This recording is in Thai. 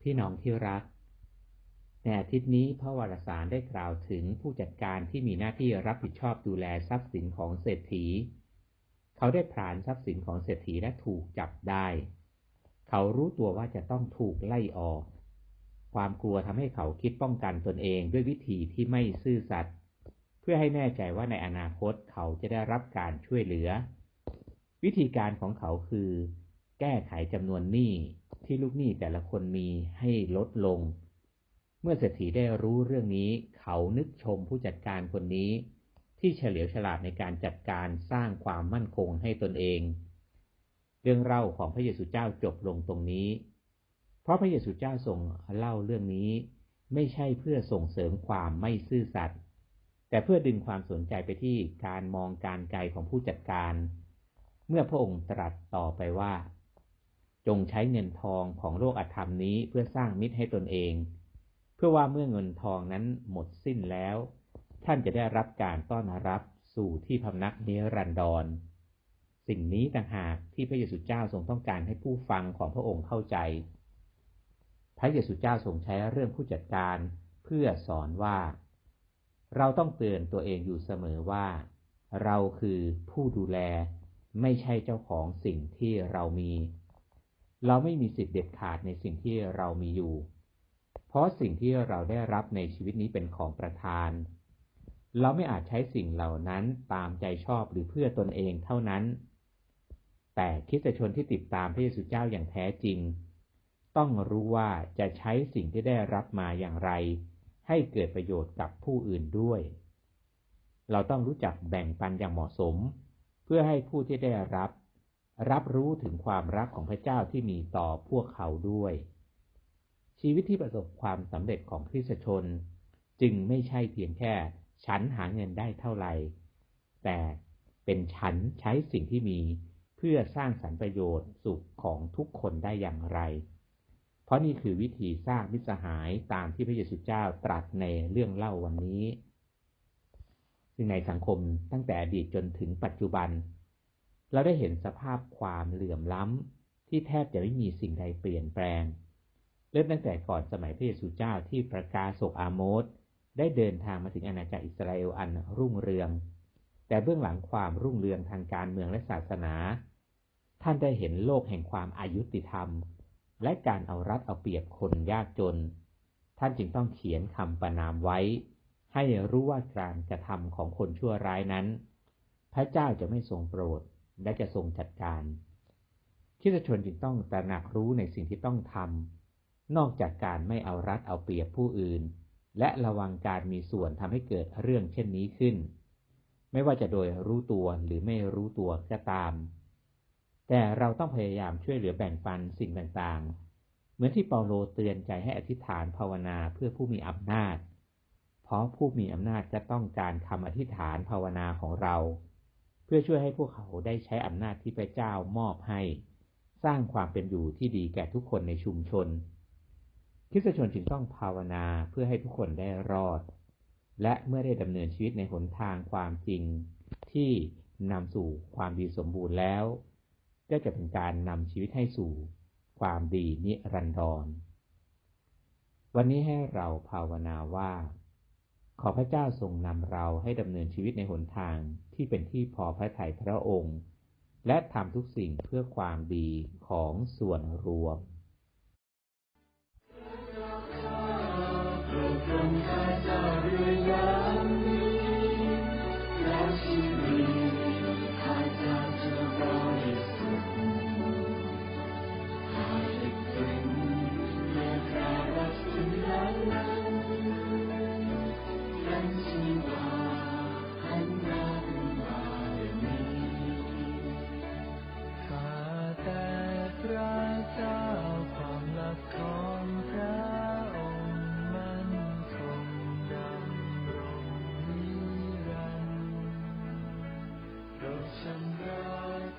พี่น้องที่รัก ในอาทิตย์นี้พระวารสารได้กล่าวถึงผู้จัดการที่มีหน้าที่รับผิดชอบดูแลทรัพย์สินของเศรษฐี เขาได้ผลานทรัพย์สินของเศรษฐีและถูกจับได้ เขารู้ตัวว่าจะต้องถูกไล่ออก ความกลัวทำให้เขาคิดป้องกันตนเองด้วยวิธีที่ไม่ซื่อสัตย์เพื่อให้แน่ใจว่าในอนาคตเขาจะได้รับการช่วยเหลือ วิธีการของเขาคือ แก้ไขจำนวนหนี้ที่ลูกหนี้แต่ละคนมีให้ลดลง เมื่อเศรษฐีได้รู้เรื่องนี้ เขานึกชมผู้จัดการคนนี้ ที่เฉลียวฉลาดในการจัดการสร้างความมั่นคงให้ตนเอง เรื่องเล่าของพระเยซูเจ้าจบลงตรงนี้ เพราะพระเยซูเจ้าทรงเล่าเรื่องนี้ ไม่ใช่เพื่อส่งเสริมความไม่ซื่อสัตย์แต่เพื่อดึงความสนใจไปที่การมองการไกลของผู้จัดการ เมื่อพระองค์ตรัสต่อไปว่า จงใช้เงินทองของโลกอธรรมนี้เพื่อสร้างมิตรให้ตนเอง เพื่อว่าเมื่อเงินทองนั้นหมดสิ้นแล้ว ท่านจะได้รับการต้อนรับสู่ที่พำนักเนรันดร สิ่งนี้ต่างหากที่พระเยซูเจ้าทรงต้องการให้ผู้ฟังของพระองค์เข้าใจ พระเยซูเจ้าทรงใช้เรื่องผู้จัดการเพื่อสอนว่า เราต้องเตือนตัวเองอยู่เสมอว่า เราคือผู้ดูแลไม่ใช่เจ้าของสิ่งที่เรามี เราไม่มีสิทธิ์เด็ดขาดในสิ่งที่เรามีอยู่ เพราะสิ่งที่เราได้รับในชีวิตนี้เป็นของประทาน เราไม่อาจใช้สิ่งเหล่านั้นตามใจชอบหรือเพื่อตนเองเท่านั้น แต่คิดชนที่ติดตามพระเยซูเจ้าอย่างแท้จริง ต้องรู้ว่าจะใช้สิ่งที่ได้รับมาอย่างไร ให้เกิดประโยชน์กับผู้อื่นด้วย เราต้องรู้จักแบ่งปันอย่างเหมาะสม เพื่อให้ผู้ที่ได้รับ รับรู้ถึงความรักของพระเจ้าที่มีต่อพวกเขาด้วย ชีวิตที่ประสบความสำเร็จของคริสตชน จึงไม่ใช่เพียงแค่ ฉันหาเงินได้เท่าไหร่ แต่เป็นฉันใช้สิ่งที่มีเพื่อสร้างสรรประโยชน์สุขของทุกคนได้อย่างไร เพราะนี่คือวิธีสร้างมิตรสหายตามที่พระเยซูเจ้าตรัสในเรื่องเล่าวันนี้ซึ่งในสังคมตั้งแต่อดีตจนถึงปัจจุบัน เราได้เห็นสภาพความเหลื่อมล้ำที่แทบจะไม่มีสิ่งใดเปลี่ยนแปลง เริ่มตั้งแต่ก่อนสมัยพระเยซูเจ้าที่ประกาศกอาโมสได้เดินทางมาถึงอาณาจักรอิสราเอลอันรุ่งเรือง แต่เบื้องหลังความรุ่งเรืองทางการเมืองและศาสนา ท่านได้เห็นโลกแห่งความอายุติธรรม และการเอารัดเอาเปรียบคนยากจน ท่านจึงต้องเขียนคำประนามไว้ ให้รู้ว่าการกระทำของคนชั่วร้ายนั้น พระเจ้าจะไม่ทรงโปรด และจะทรงจัดการคิดชนจึงต้องตระหนักรู้ในสิ่งที่ต้องทำนอกจากการไม่เอารัดเอาเปรียบผู้อื่น และระวังการมีส่วนทำให้เกิดเรื่องเช่นนี้ขึ้น ไม่ว่าจะโดยรู้ตัวหรือไม่รู้ตัวก็ตาม แต่เราต้องพยายามช่วยเหลือแบ่งปันสิ่งต่างๆ เหมือนที่เปาโลเตือนใจให้อธิษฐานภาวนาเพื่อผู้มีอำนาจ เพราะผู้มีอำนาจจะต้องการคำอธิษฐานภาวนาของเรา พื่อช่วยให้พวกเขาได้ใช้อำนาจที่พระเจ้ามอบให้ สร้างความเป็นอยู่ที่ดีแก่ทุกคนในชุมชนคริสตชนจึงต้องภาวนาเพื่อให้ทุกคนได้รอด และเมื่อได้ดำเนินชีวิตในหนทางความจริง ที่นำสู่ความดีสมบูรณ์แล้ว ก็จะเป็นการนำชีวิตให้สู่ความดีนิรันดร วันนี้ให้เราภาวนาว่า ขอพระเจ้าทรงนำเราให้ดำเนินชีวิตในหนทางที่เป็นที่พอพระทัยพระองค์ และทำทุกสิ่งเพื่อความดีของส่วนรวม Shambhala